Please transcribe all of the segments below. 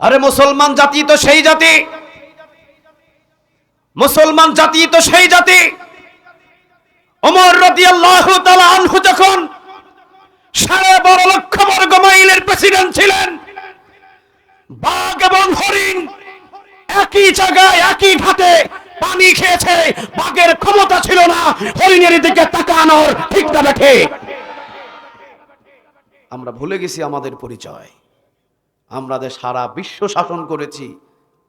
আরে মুসলমান জাতি তো সেই জাতি। মুসলমান জাতি তো সেই জাতি। ওমর রাদিয়াল্লাহু আনহু যখন সাড়ে বারো লক্ষ বর্গ মাইলের প্রেসিডেন্ট ছিলেন, বাঘ এবং হরিণ একই জায়গায়, একই ঘাটে পানি খেয়েছে, বাঘের ক্ষমতা ছিল না, হরিণের দিকে তাকানোর ঠিক না বেঠে আমরা ভুলে গেছি আমাদের পরিচয়। আমরা যে সারা বিশ্ব শাসন করেছি,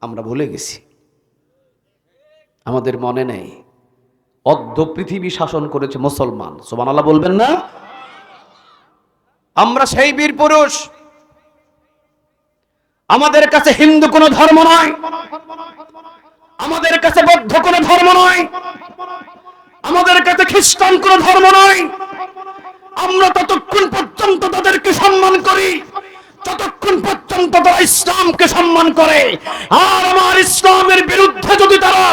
আমরা ভুলে গেছি। আমাদের মনে নেই, অর্ধ পৃথিবী শাসন করেছে মুসলমান। সোমান আল্লাহ বলবেন না? আমরা সেই বীর পুরুষ। আমাদের কাছে হিন্দু কোনো ধর্ম নয়। আমাদের কাছে বৌদ্ধ কোনো ধর্ম নয়। আমাদের কাছে খ্রিস্টান কোনো ধর্ম নয়। আমরা ততক্ষণ পর্যন্ত তাদেরকে সম্মান করি। ততক্ষণ পর্যন্ত তারা ইসলামকে সম্মান করে, আর আমার ইসলামের বিরুদ্ধে যদি তারা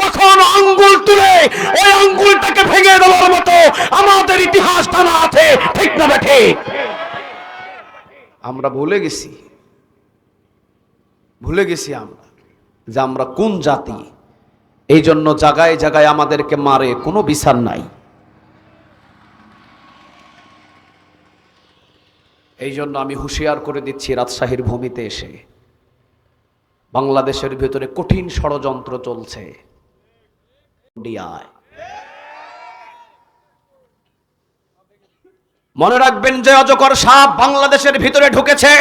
কখনো আঙ্গুল তুলে, ওই আঙ্গুলটাকে ভেঙে দেওয়ার মতো আমাদের ইতিহাস জানা আছে, ঠিক না বেঠে আমরা ভুলে গেছি। ভুলে গেছি আমরা যে আমরা কোন জাতি। এই জন্য জায়গায় জায়গায় আমাদেরকে মারে কোনো বিচার নাই। এই জন্য আমি হুঁশিয়ার করে দিচ্ছি রাজশাহীর ভূমিতে এসে। বাংলাদেশের ভেতরে কঠিন ষড়যন্ত্র চলছে। মনে রাখবেন যে অজকর সাপ বাংলাদেশের ভিতরে ঢুকেছে।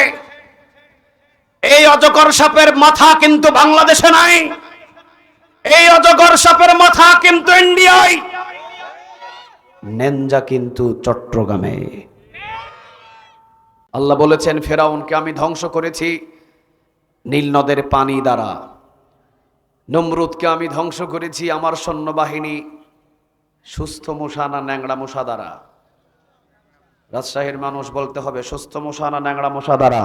এই অজগর সাপের মাথা কিন্তু বাংলাদেশে নাই। এই অজগর সাপের মাথা কিন্তু ইন্ডিয়ায় নেঞ্জা কিন্তু চট্টগ্রামে। আল্লাহ বলেছেন, ফেরাউনকে আমি ধ্বংস করেছি নীল নদের পানি দ্বারা। নমরুদকে আমি ধ্বংস করেছি আমার সৈন্যবাহিনী সুস্থ মশা না ন্যাংড়া মশা দ্বারা। রাজশাহীর মানুষ বলতে হবে, সুস্থ মশা না ন্যাংড়া মশা দ্বারা।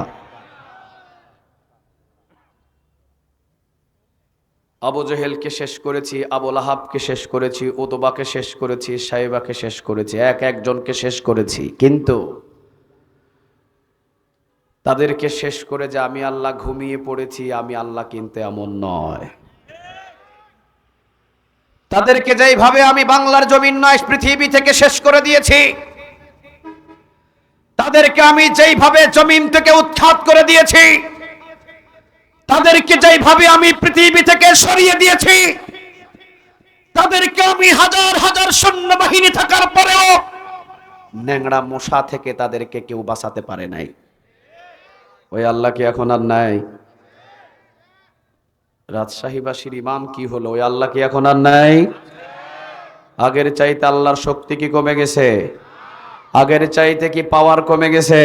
আবু জেহেলকে শেষ করেছি আবুল আহাবকে শেষ করেছি, উতবাকে শেষ করেছি সাহেবাকে শেষ করেছি, এক একজনকে শেষ করেছি। কিন্তু তাদেরকে শেষ করে যে আমি আল্লাহ ঘুমিয়ে পড়েছি, আমি আল্লাহ কিন্তু এমন নয়। তাদেরকে যেইভাবে আমি বাংলার জমিন নয়, পৃথিবী থেকে শেষ করে দিয়েছি, তাদেরকে আমি যেইভাবে জমিন থেকে উৎখাত করে দিয়েছি, তাদেরকে যেইভাবে আমি পৃথিবী থেকে সরিয়ে দিয়েছি, তাদেরকে আমি হাজার হাজার সৈন্যবাহিনী থাকার পরেও ন্যাংড়া মশা থেকে তাদেরকে কেউ বাঁচাতে পারে নাই। ওই আল্লাহ কি এখন আর নাই। রাজশাহীবাসীর ইমাম কি হলো? ওই আল্লাহ কি এখন আর নাই। আগের চাইতে আল্লাহর শক্তি কি কমে গেছে? আগের চাইতে কি পাওয়ার কমে গেছে?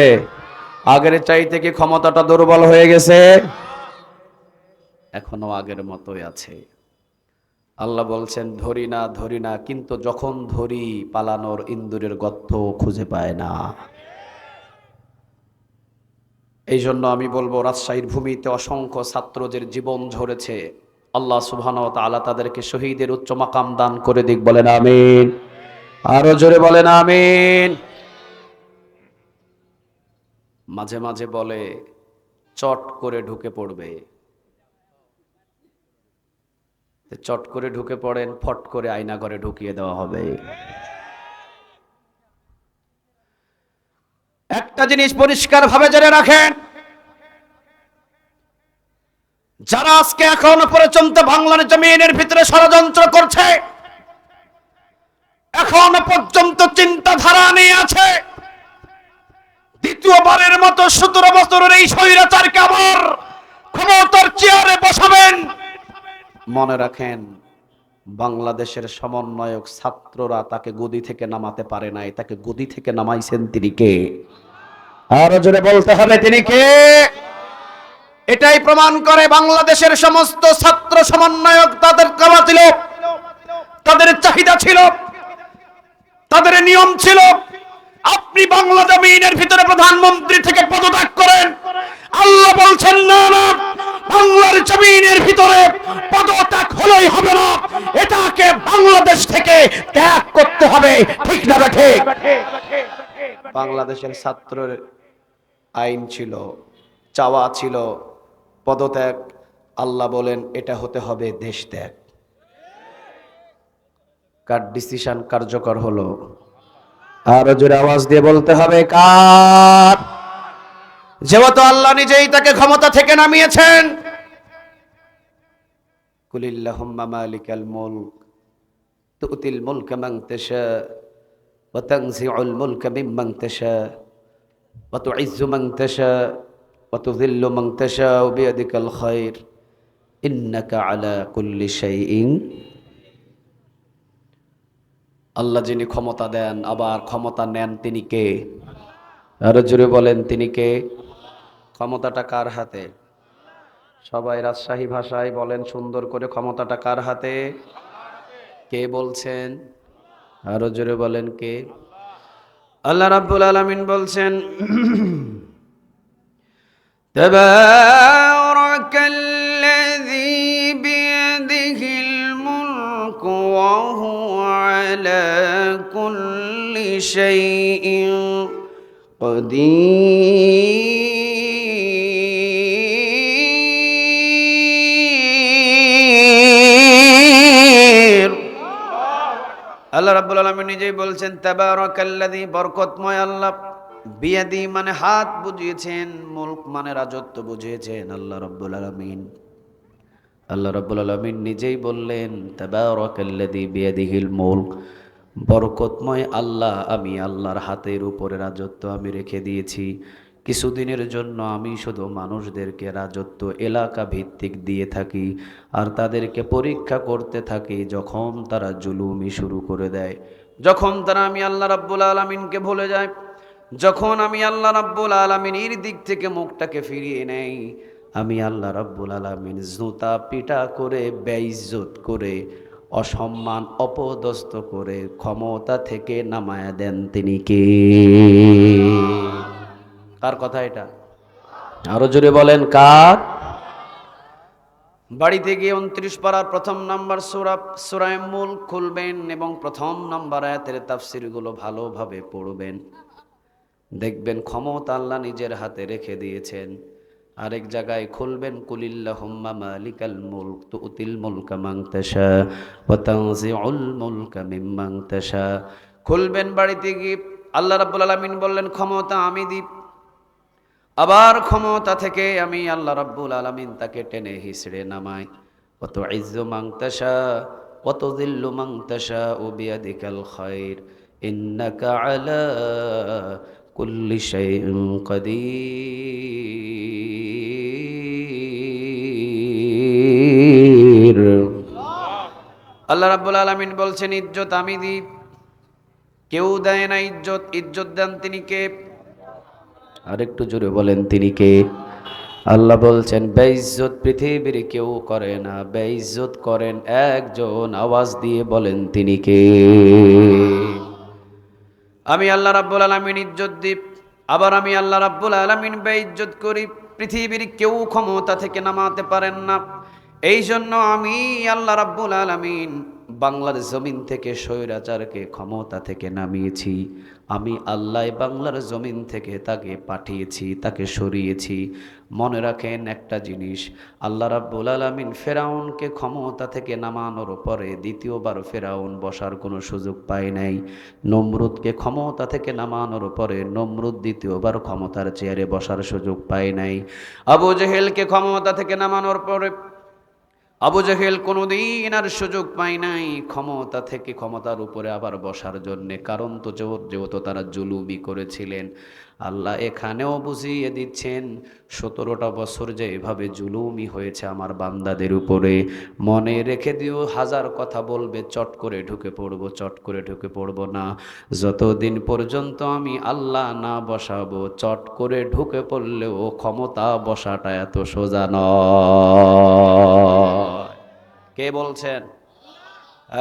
আগের চাইতে কি ক্ষমতাটা দুর্বল হয়ে গেছে? এখনও আগের মতোই আছে। আল্লাহ বলছেন, ধরি না ধরি না, কিন্তু যখন ধরি, পালানোর ইন্দুরের গর্ত খুঁজে পায় না। এই জন্য আমি বলব, রাজশাহীর ভূমিতে অসংখ্য ছাত্রদের জীবন ঝরেছে। আল্লাহ সুবহান ও তাআলা তাদেরকে শহীদের উচ্চ মাকাম দান করে দিক, বলেন আমিন। আরও জোরে বলেন আমিন। মাঝে মাঝে বলে, চট করে ঢুকে পড়বে। চট করে ঢুকে পড়েন, ফট করে আয়না ঘরে ঢুকিয়ে দেওয়া হবে। একটা জিনিস পরিষ্কার ভাবে জেনে রাখেন যারা আজকে এখনও পর্যন্ত বাংলার জমিনের ভিতরে ষড়যন্ত্র করছে, এখনও পর্যন্ত চিন্তাধারা নিয়ে আছে। দ্বিতীয়বারের মতো সতেরো বছরের এই স্বৈরাচারকে আবার ক্ষমতার চেয়ারে বসাবেন। মনে রাখেন, বাংলাদেশের সমন্বয়ক ছাত্ররা তাকে গদি থেকে নামাতে পারে নাই, তাকে গদি থেকে নামাইছেন তিনি কে? আরও জোরে বলতে হবে, তিনি কে? এটাই প্রমাণ করে বাংলাদেশের সমস্ত ছাত্র সমন্বয়ক তাদের কামা ছিল, তাদের চাহিদা ছিল, তাদের নিয়ম ছিল। আপনি বাংলা জমিনের ভিতরে প্রধানমন্ত্রী থেকে পদত্যাগ করেন। আল্লাহ বলছেন, না না, বাংলার জমিনের ভিতরে পদত্যাগ হলেই হবে না। এটাকে বাংলাদেশ থেকে ত্যাগ করতে হবে। ঠিক না ঠিক? বাংলাদেশের ছাত্রের আইন ছিল, চাওয়া ছিল পদত্যাগ। আল্লাহ বলেন, এটা হতে হবে দেশ ত্যাগ কার ডিসিশন কার্যকর হলো? আরও জোরে আওয়াজ দিয়ে বলতে হবে, কার? যেহেতু আল্লাহ নিজেই তাকে ক্ষমতা থেকে নামিয়েছেন। কুলিল্লাহুম্মা মালিকাল মুলক, তুতিল মুলক মান তাশা, ওয়া তানজিউল মুলক মিম্মান তাশা, ওয়া তুইজ্জু মান তুযিল্লু মান তাশা বিয়াদিকাল খায়র ইন্নাকা আলা কুল্লি শাইইন আল্লাহ যিনি ক্ষমতা দেন, আবার ক্ষমতা নেন তিনি কে? আরও জুড়ে বলেন, তিনি কে? ক্ষমতাটা কার হাতে? সবাই রাজশাহী ভাষায় বলেন, সুন্দর করে ক্ষমতাটা কার হাতে? কে বলছেন? আরও জোরে বলেন, কে? আল্লাহ রাব্বুল আলামিন বলছেন تبارك الذي بيده الملك وهو على كل شيء قدير আল্লাহ রাব্বুল আলামিন নিজেই বলছেন তাবারাকাল্লাযী বরকতময় আল্লাহ বিয়াদি মানে হাত বুঝিয়েছেন মুলক মানে রাজত্ব বুঝিয়েছেন, আল্লাহ রাব্বুল আলামিন। আল্লাহ রাব্বুল আলামিন নিজেই বললেন বরকতময় আল্লাহ আমি আল্লাহর হাতের উপরে রাজত্ব আমি রেখে দিয়েছি। কিছুদিনের জন্য আমি শুধু মানুষদেরকে রাজত্ব এলাকা ভিত্তিক দিয়ে থাকি আর তাদেরকে পরীক্ষা করতে থাকি যখন তারা জুলুমি শুরু করে দেয়। যখন তারা আমি আল্লাহ রাব্বুল আলমিনকে ভুলে যায় যখন আমি আল্লাহ রাব্বুল আলমিনের দিক থেকে মুখটাকে ফিরিয়ে নেই, আমি আল্লাহ রাব্বুল আলমিন জুতা পিটা করে, বেইজ্জত করে, অসম্মান অপদস্থ করে ক্ষমতা থেকে নামায়া দেন তিনি কে? কার কথা এটা? আরও জোরে বলেন, কার? বাড়িতে গিয়ে উনত্রিশ পাড়ার প্রথম নাম্বার সুরা সুরায় মূল খুলবেন এবং প্রথম নাম্বার আয়াতের তাফসিরগুলো ভালোভাবে পড়বেন। দেখবেন ক্ষমতা আল্লাহ নিজের হাতে রেখে দিয়েছেন। আরেক জায়গায় খুলবেন, কুলিল্লাহুম্মা মালিকাল মুলক, তুতিল মুলকা মান তাশা, ওয়া তানজিউল মুলকা মিম্মান তাশা। খুলবেন বাড়িতে গিয়ে আল্লাহ রাব্বুল আলামিন বললেন, ক্ষমতা আমি দিই। আবার ক্ষমতা থেকে আমি আল্লাহ রাব্বুল আলামিন তাকে টেনে হিসড়ে নামাই। কত ইজ্জু মাংতাসা কত দিল্লু মাংতাসা ও বিয়াদিকাল খায়র, ইন্নাকা আলা কুল্লি শাইইন কাদির। আল্লাহ রাব্বুল আলামিন বলছেন ইজ্জত আমি দিই। কেউ দেয় না ইজ্জত। ইজ্জত দেন তিনি কে? আরেকটু জোরে বলেন তিনি কে? আল্লাহ বলছেন বেইজ্জত পৃথিবীর কেউ করে না। বেইজ্জত করেন একজন। আওয়াজ দিয়ে বলেন তিনি কে? আমি আল্লাহ রাব্বুল আলামিন ইজ্জত দিব আবার আমি আল্লাহ রাব্বুল বে ইজ্জত করি। পৃথিবীর কেউ ক্ষমতা থেকে নামাতে পারেন না। এই জন্য আমি আল্লাহ রাব্বুল আলামিন বাংলার জমিন থেকে স্বৈরাচারকে ক্ষমতা থেকে নামিয়েছি। আমি আল্লাহ বাংলার জমিন থেকে তাকে পাঠিয়েছি, তাকে সরিয়েছি। মনে রাখেন একটা জিনিস, আল্লাহ রাব্বুল আলামিন ফেরাউনকে ক্ষমতা থেকে নামানোর পরে দ্বিতীয়বার ফেরাউন বসার কোনো সুযোগ পায় নাই। নমরুদকে ক্ষমতা থেকে নামানোর পরে নমরুদ দ্বিতীয়বার ক্ষমতার চেয়ারে বসার সুযোগ পায় নাই। আবু জেহেলকে ক্ষমতা থেকে নামানোর পরে আবু জাহেল কোনোদিন আর সুযোগ পায় নাই ক্ষমতা থেকে ক্ষমতার উপরে আবার বসার জন্যে। কারণ তো যেহেতু তারা জুলুমি করেছিলেন। আল্লাহ এখানেও বুঝিয়ে দিচ্ছেন, সতেরোটা বছর যে এভাবে জুলুমি হয়েছে আমার বান্দাদের উপরে। মনে রেখে দিও, হাজার কথা বলবে, চট করে ঢুকে পড়ব, চট করে ঢুকে পড়ব না। যতদিন পর্যন্ত আমি আল্লাহ না বসাবো, চট করে ঢুকে পড়লেও ক্ষমতা বসাটা এত সোজা নয়। কে বলছেন?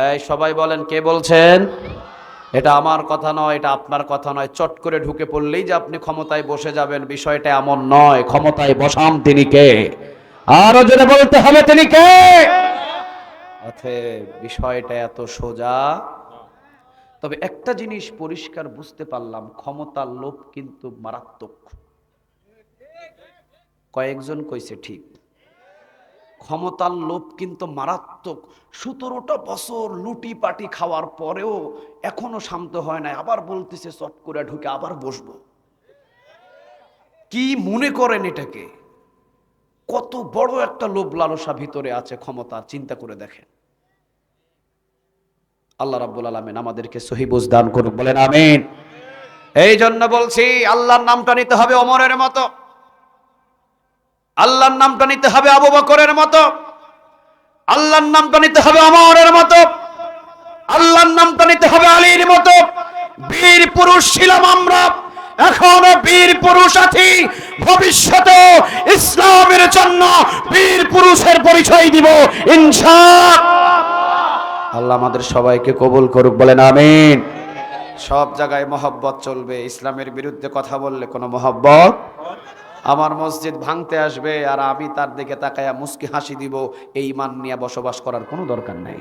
এই সবাই বলেন, কে বলছেন? এটা আমার কথা নয়, এটা আপনার কথা নয়। চট করে ঢুকে পড়লেই যে আপনি ক্ষমতায় বসে যাবেন, বিষয়টা এমন নয়, ক্ষমতায় বসান তিনি কে? আরও জোরে বলতে হবে তিনি কে? বিষয়টা এত সোজা। তবে একটা জিনিস পরিষ্কার বুঝতে পারলাম, ক্ষমতার লোভ কিন্তু মারাত্মক। কয়েকজন কইছে ঠিক। ক্ষমতার লোভ কিন্তু মারাত্মক। সতেরোটা বছর লুটি পাটি খাওয়ার পরেও এখনও শান্ত হয় না আবার বলতেছে, চট করে ঢুকে আবার বসবো। কি মনে করেন এটাকে? কত বড় একটা লোভ লালসা ভিতরে আছে ক্ষমতা চিন্তা করে দেখেন। আল্লাহ রাব্বুল আলামিন আমাদেরকে সহিবুজ দান করুক, বলেন আমিন। এই জন্য বলছি, আল্লাহর নামটা নিতে হবে অমরের মতো। আল্লাহর নামটা নিতে হবে আবু বকরের মতো। আল্লাহর নামটা নিতে হবে অমরের মতো। আল্লাহর নামটা নিতে হবে আলীর মতো। বীর পুরুষ ছিলাম আমরা। এখনও বীর পুরুষ আছি। ভবিষ্যতে ইসলামের জন্য বীর পুরুষের পরিচয় দিব ইনশা আল্লাহ আমাদের সবাইকে কবুল করুক, বলেন আমিন। সব জায়গায় মহব্বত চলবে। ইসলামের বিরুদ্ধে কথা বললে কোনো মহব্বত আমার মসজিদ ভাঙতে আসবে আর আমি তার দিকে তাকায়া মুস্কি হাসি দিব। এই মান নিয়ে বসবাস করার কোনো দরকার নাই।